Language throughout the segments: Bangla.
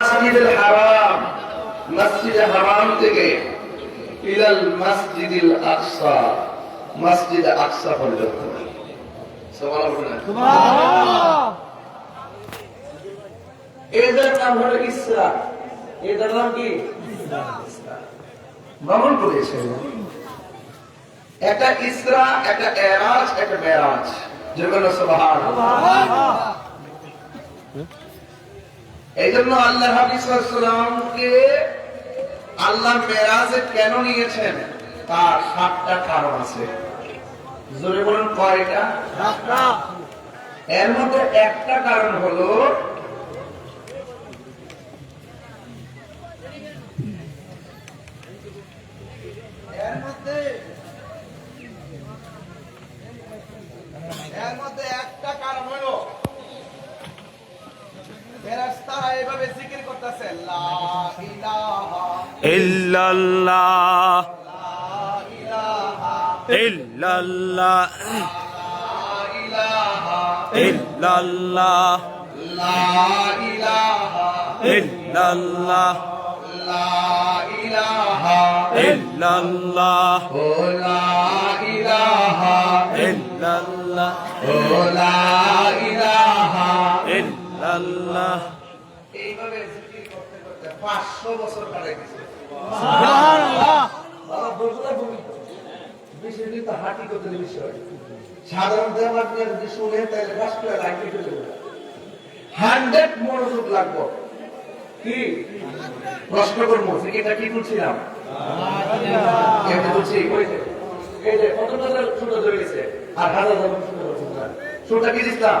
মসজিদুল হারাম মসজিদে হারাম থেকে ইলাল মসজিদুল আকসা মসজিদ আকসা পর্যন্ত। সুবহানাল্লাহ বলুন না। এদের নাম হলো ইসরা এদের নাম কি? ভ্রমণ করেছে একটা ইসরা একটা এরাজ একটা মেরাজ। যেগুলো সুবহান এই জন্য আল্লাহ হাবিসামকে আল্লাহ মেরাজে কেন নিয়েছেন? তার সাতটা কারণ আছে। জোরে বলুন কয়টা? এর মধ্যে একটা কারণ হলো এর মধ্যে এর মধ্যে একটা কারণ হলো ফেরেশতারা এভাবে জিকির করতেছে লা ইলাহা ইল্লাল্লাহ। ইল্লাল্লাহ। ইল্লাল্লাহ। ইল্লাল্লাহ। ইল্লাল্লাহ। ইলাহা ইল্লাল্লাহ। ইল্লাল্লাহ এইভাবে জিকির করতে করতে 500 বছর কাটে গেছে বাবা বগুড়া ভূমি। বেশি তো হাঁটি করতে বিষয় সাধারণত আমার যদি শুনে তাহলে রাষ্ট্র লাগবে চলে হান্ড্রেড মনোযোগ লাগবো। কি? প্রশ্ন করব এটা কি বলছিলাম? বলছি এই যে কত টাকা ছোট ধরে গেছে আর হাজার ছোট ধরেছে কি দিতাম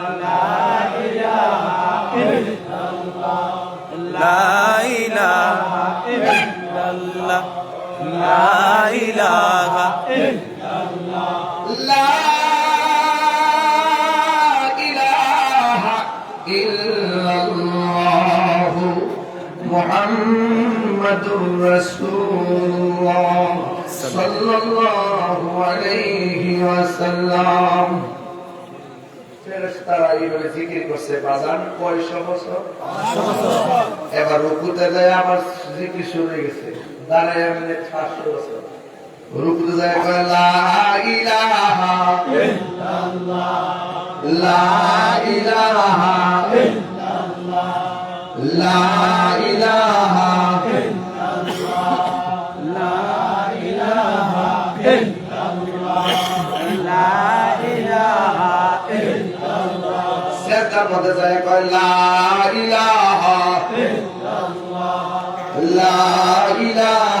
رسول الله صلى الله عليه وسلم ফেরেশতারা এইভাবে জিকির করছে বাজান কয়শো বছর এবার রুকুতে যায় আবার জিকির শুরু হয়ে গেছে দাঁড়ায় এমনি সাতশো বছর রুকুতে যায় কয় লা ইলাহা লা ইলাহা লা মধ্যে যায় কয় লা ইলাহা লা ইলাহা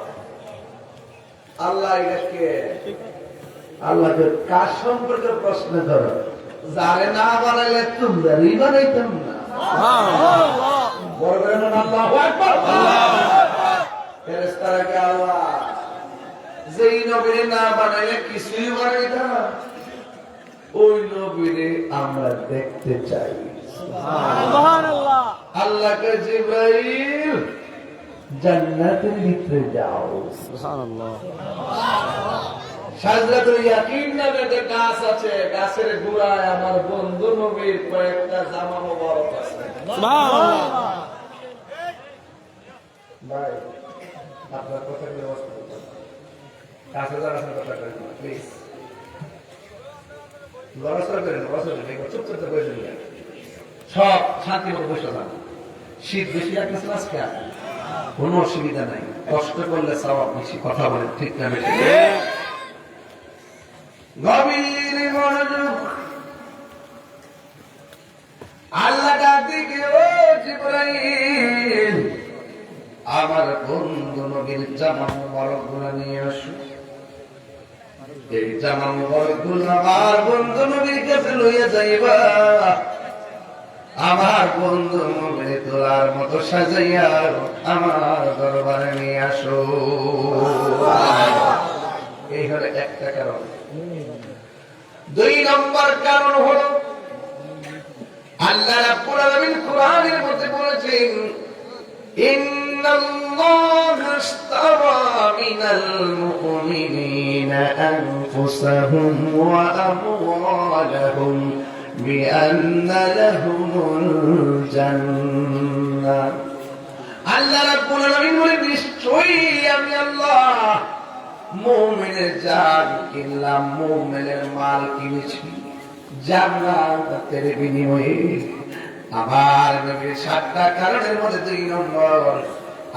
আল্লাহ এটাকে আল্লাহকে কার সম্পর্কে প্রশ্ন যারে না বানাইলে বানাইতাম না। বড় করে আল্লাহ যেই নবীরে না বানাইলে কিছুই বানাইতাম ওই নবীরে আমরা দেখতে চাই। আল্লাহকে জিব্রাইল জান্নাতের ভিতরে যাও। সাজরাতুল ইয়াকিন নামে একটা গাছ আছে গাছের গোড়ায় আমার বন্ধু নবীর কয়েকটা জামা মোবারক আছে। ভাই আপনার কথা ব্যবস্থা হবে। কাছে যারা আপনার কথা করেন প্লিজ করেন করেন সব শান্তি বসে থাকুন শীত বেশি লাগতেছে না আজকে আর? কোনো অসুবিধা নাই। কষ্ট করলে সবাব বেশি কথা বলেন ঠিক না বেশি গভীর মনোযোগ। আল্লাহ ডাকে ও জিব্রাইল আমার বন্ধু নবীর জামা মুবারকগুলো নিয়ে আসো। এই জামা মুবারকগুলো আমার বন্ধু নবীর কাছে লইয়া যাইবা। আমার বন্ধু নবীর তোলার মতো সাজাইয়া আমার দরবারে নিয়ে আসো। এই হলো একটা কারণ। দুই নম্বর কারণ হলো, আল্লাহ রাব্বুল আলামিন কোরআনের মধ্যে বলেছেন মিনাল মুমিনিনা আনফুসাহুম ওয়া আমওয়ালাহুম। বিআন্না লাহুমুল জান্নাহ আল্লাহ রাব্বুল আলামিন বলেন, নিশ্চয়ই আমি আল্লাহ মুমিনের জান কিনলাম, মুমিনের মাল কিনেছি। জান্নাতের বিনিময়ে আমার নবীর সাতটা কারণের মধ্যে দুই নম্বর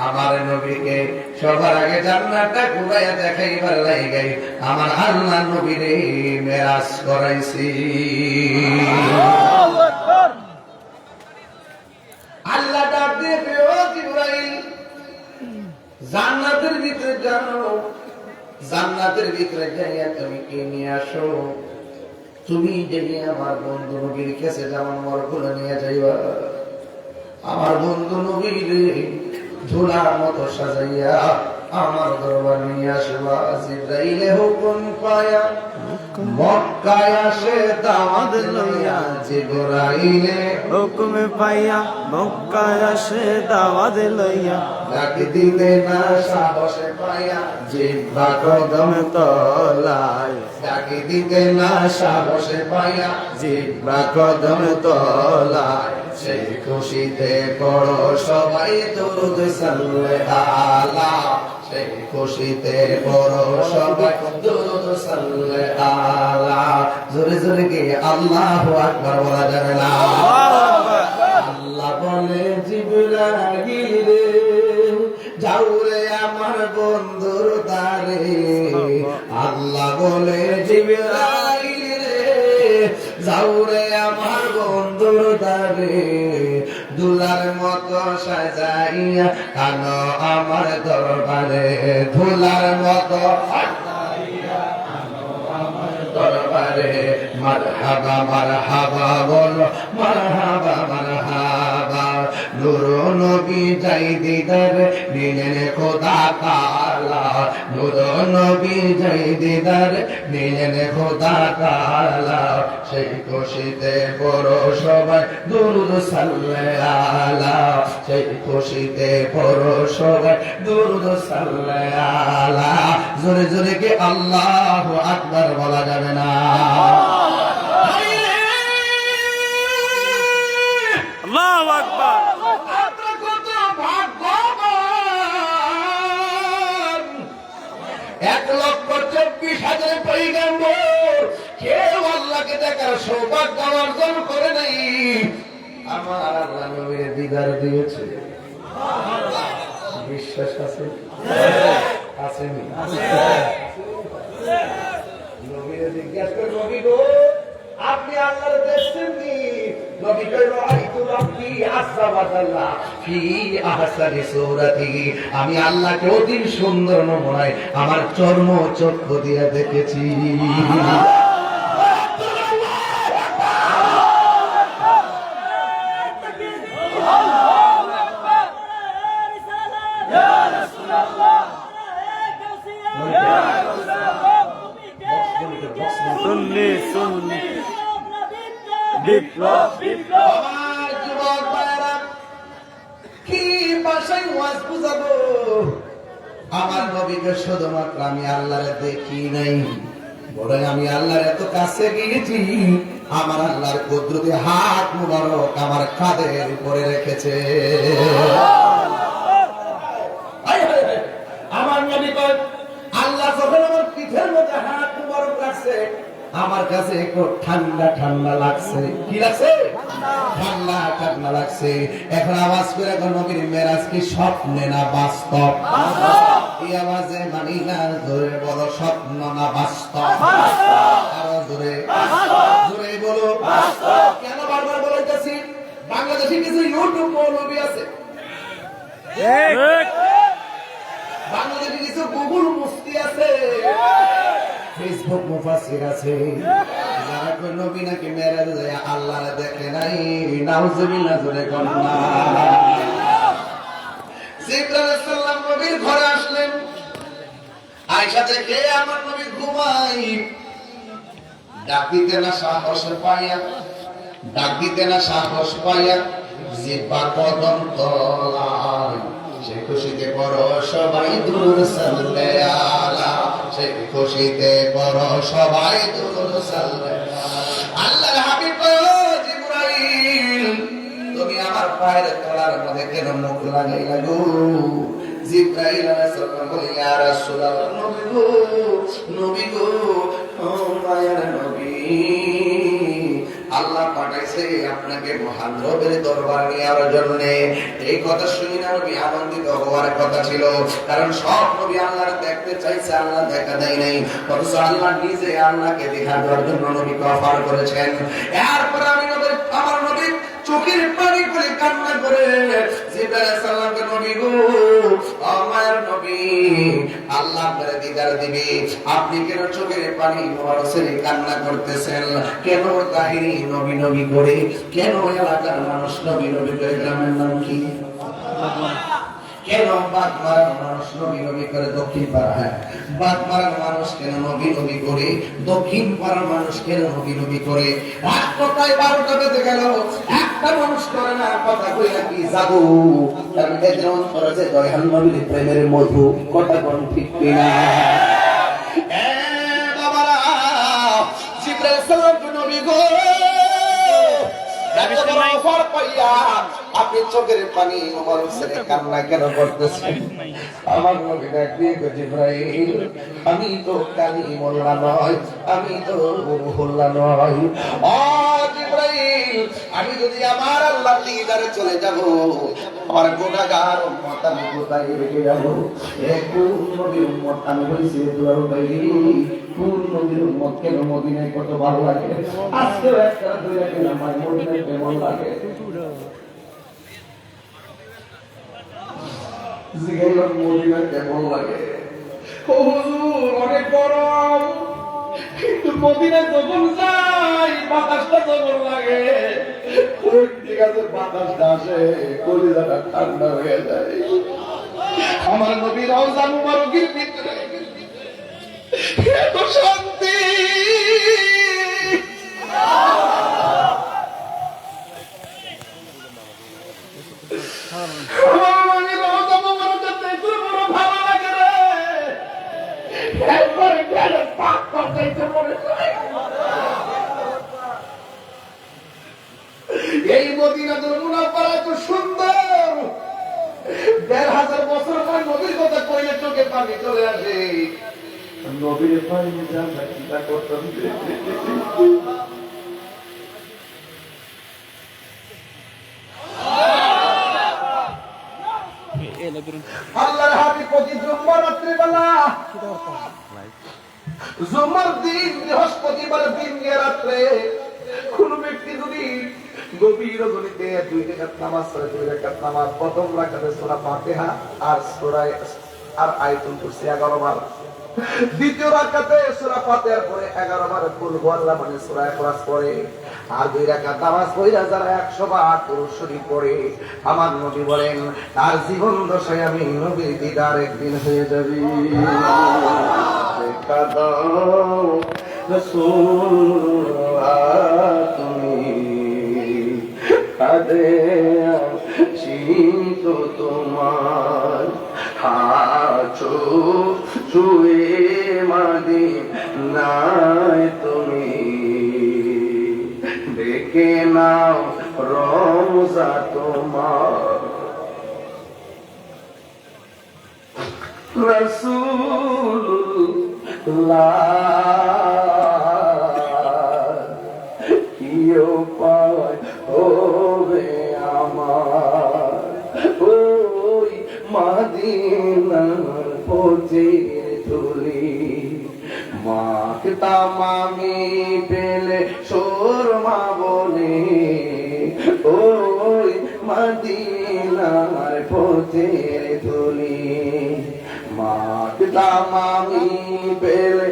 আমার নবীকে সবার আগে জান্নাতটা ঘুরাইয়া দেখাইবার লাগে। আমার আল্লাহ নবীরে মেরাজ করাইছি। আল্লাহ ডাক দিয়ে জিব্রাইল জান্নাতের ভিতরে যাও। জান্নাতের ভিতরে যাইয়া তুমি কে নিয়ে আসো? তুমি যদি আমার বন্ধু নবীর কাছে যেমন মরগুলো নিয়ে যাইবা। আমার বন্ধু নবীর ধুলার মতো সাজাইয়া আমার দরবার নিয়ে আসবা জিব্রাইলে হুকুম পায়া মক্কায় আসে দাওয়াত লইয়া জিব্রাইলে হুকুমে পাইয়া মক্কায় আসে দাওয়াত লইয়া। ডাক দিলে না সাহসে পায়া জিব্বা কদম কদম তলায়। ডাকি দিতে না সাহসে পাইয়া জিব্বা কদম তলায়। সেই খুশিতে পড়ো সবাই দুরুদ সাল্লে আলা। সেই খুশিতে পড়ো সবাই দুরুদ সাল্লে আলা। জোরে জোরে কি আল্লাহু আকবার বলা যাবে না। আল্লাহ বলে জিবরাইল যাও রে আমার বন্ধুর দারে আল্লাহ বলে জিবরাইল যাও রে আমার দারে দুলার মতো সাজাইয়া আনো আমার দরবারে। ধুলার মতো দরবারে। মারহাবা মারহাবা বলো, মারহাবা মারহাবা। নূর নবী যাই দিদার নিলেন খোদা তালা নূর নবী যাই দিদার নিলেন খোদা তালা সেই খুশিতে পড়ো সবাই দুরুদ সাল্লে আলা সেই খুশিতে পড়ো সবাই দুরুদ সাল্লে আলা জোরে জোরে কি আল্লাহ আকবার বলা যাবে না আল্লাহু আকবার। এক লক্ষ চব্বিশ হাজার পৈগম্বর কেউ আল্লাহকে দেখার সৌভাগ্য অর্জন করে নাই। আমার আল্লাহ নবীর দিদার দিয়েছে। বিশ্বাস আছে? আসেনি জাল্লা ফি আহসানি আমি আল্লাহকে অতি সুন্দর নমুনায় আমার চর্ম চক্ষু দিয়ে দেখেছি। বিপ্লব আমার ভাষায় ওয়াজ বুঝাবো? আমার নবীকে শুধুমাত্র আমি আল্লাহরে দেখি নাই বরং আমি আল্লাহর এত কাছে গিয়েছি, আমার আল্লাহর কুদরতি হাত মুবারক আমার কাঁধের উপরে রেখেছে। আমার নবী কয়, আল্লাহ যখন আমার পিঠের মধ্যে হাত মুবারক রাখছে, আমার কাছে একটু ঠান্ডা ঠান্ডা লাগছে কি লাগছে ঠান্ডা ঠান্ডা লাগছে। এখন আওয়াজ করে এখন নবীর মেরাজ কি স্বপ্নে না বাস্তব? এই আওয়াজে মানি না জোরে বলো স্বপ্ন না বাস্তব? আরও জোরে। জোরে বলো। কেন বারবার বলাইতেছি? বাংলাদেশে কিছু ইউটিউব মৌলবী আছে। বাংলাদেশে কিছু গুগল মুফতি আছে। ফেসবুক মুফাসির আছে। যারা কই নবী নাকি মেরাজ যায়, আল্লাহরে দেখে নাই, নাউজুবিল্লাহ জোরে কন্যা জিবরাইল সাল্লাম নবীর ঘরে আসলেন। আয়েশা আমার নবী ঘুমাই। ডাক দিতে না সাহস পাইয়া ডাক দিতে না সাহস পাইয়া জিব্বা কদম তলায়। সে খুশিতে পর সবাই দূর আলা সে খুশিতে পর সবাই আল্লাহর হাবিব জিব্রাইল, তুমি আমার পায়ের তলার মধ্যে কেন মুখ লাগাইলা গো? জিব্রাইল আলাইহিস সালাম বলে, ইয়া রাসূলুল্লাহ, নবী গো নবী গো, ও মায়ের নবী আল্লাহ পাঠাইছে আপনাকে মহান রবের দরবার নেওয়ার জন্য। এই কথা শুনি না নবী আনন্দিত হওয়ার কথা ছিল। কারণ সব নবী আল্লাহর দেখতে চাইছে, আল্লাহ দেখা দেয় নাই। অথচ আল্লাহ নিজে আল্লাহকে দেখা দেওয়ার জন্য নবীকে অফার করেছেন। এরপর আমি নবীর, আমার নবী চোখের পানি করে কান্না করে জিব্রাইল সাল্লামকে নবী গো আমার নবী আল্লাহ আপনার দিদার দিবে। আপনি কেন চোখের পানি বরসে কান্না করতেছেন? কেন তাহিনী নবী নবী করে? কেন এলাকার মানুষ নবী নবী করে? নাম কি? হ্যাঁ। বাদ মারার মানুষ কেন নবী নবী করে? দক্ষিণ পাড়ার মানুষ কেন নবী নবী করে? রাত্র প্রায় বারোটা বেজে গেল, একটা মানুষ করে না কথা কইলা কি যাব কারণ এদের অন্তরে যে দয়াল নবীর প্রেমের মধু, কথা কোন নবী গো। অফার পাইয়া আপনি চোখের পানি মোবারক ছেড়ে কান্না কেন করতেছেন? আমার নবী ডাক দিয়ে জিবরাইল, আমি তো কালি মোল্লা নয়, আমি তো রুহুল্লাহ নয়। ও জিবরাইল, আমি যদি আমার আল্লাহর দিদারে চলে যাব, আমার গুনাহগার উম্মত আমি রেখে যাব? এ কোন নবীর উম্মত আমি হইছি কোন কেন কিন্তু মদিনায় যখন যাই বাতাসটা যখন লাগে ওই দিকে বাতাসটা আসে, কলিজাটা ঠান্ডা হয়ে যায়। আমার নবীর রওজা মুবারকের ভিতরে। এত শান্তি। এই মদিনাতুল মুনাফারা এত সুন্দর। দেড় হাজার বছর পর নবীর কথা কইলে চোখে পানি চলে আসে। নবীর পানি জানা চিন্তা করতাম। আল্লাহর হাবিব প্রতি জুম্মা রাত্রিবেলা দিন বৃহস্পতিবার দিন গিয়ে রাত্রে কোন ব্যক্তি যদি গভীর গণিতে দুই রেখাত নামাজ পড়ে দুই রেখাত নামাজ প্রথম রাখাতে সূরা আর সূরা আর আয়াতুল কুরসি 11 বার দ্বিতীয় রাকাতে সূরা ফাতিহার পরে 11 বার কুল হুয়াল্লাহ মানে সূরা ইখলাস পড়ে। আর দুই রাকাত নামাজ যারা 100 বার দুরূদ শরীফ পড়ে, আমার নবী বলেন, তার জীবন দশায় আমি নবীর দিদার একদিন হয়ে যাবে। তোমার চুয়ে মাদি নাই তুমি দেখে নাও রমজা তোমার। রসুল্লাহ কি উপায় হবে আমার? ওই মাদিনার পথে তুলি। মাকে মামি পেলে সোরমা বলে ওই মদিনার পথে তুলি মাকে মামি পেলে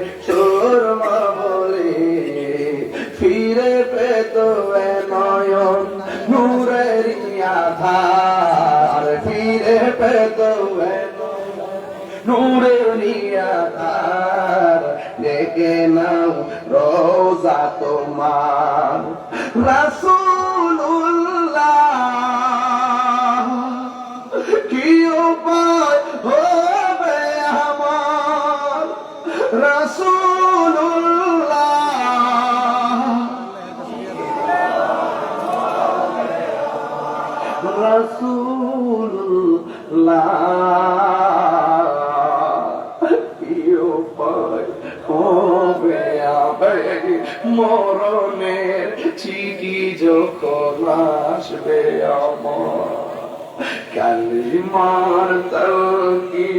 মরণের চিঠি যখন আসবে আমার কালিমার তলকি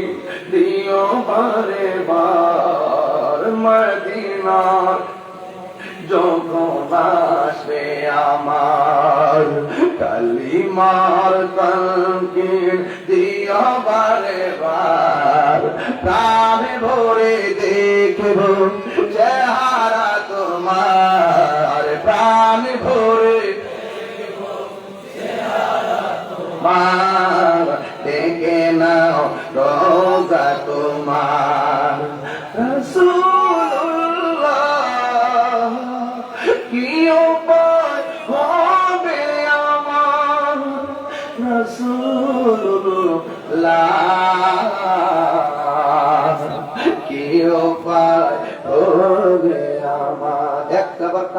দিও বারে বার। মদিনার যখন আসবে আমার। কালিমার তলকির দিয়া বারে বার। প্রাণে ভরে দেখব তোমার প্রাণ ভরে। মার দেখে নাও রোজা তোমার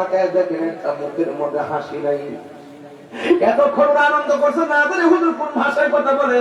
তাকায় দেখেন মুখের মধ্যে হাসি নাই। এতক্ষণ আনন্দ করছে, না হুজুর কোন ভাষায় কথা বলে?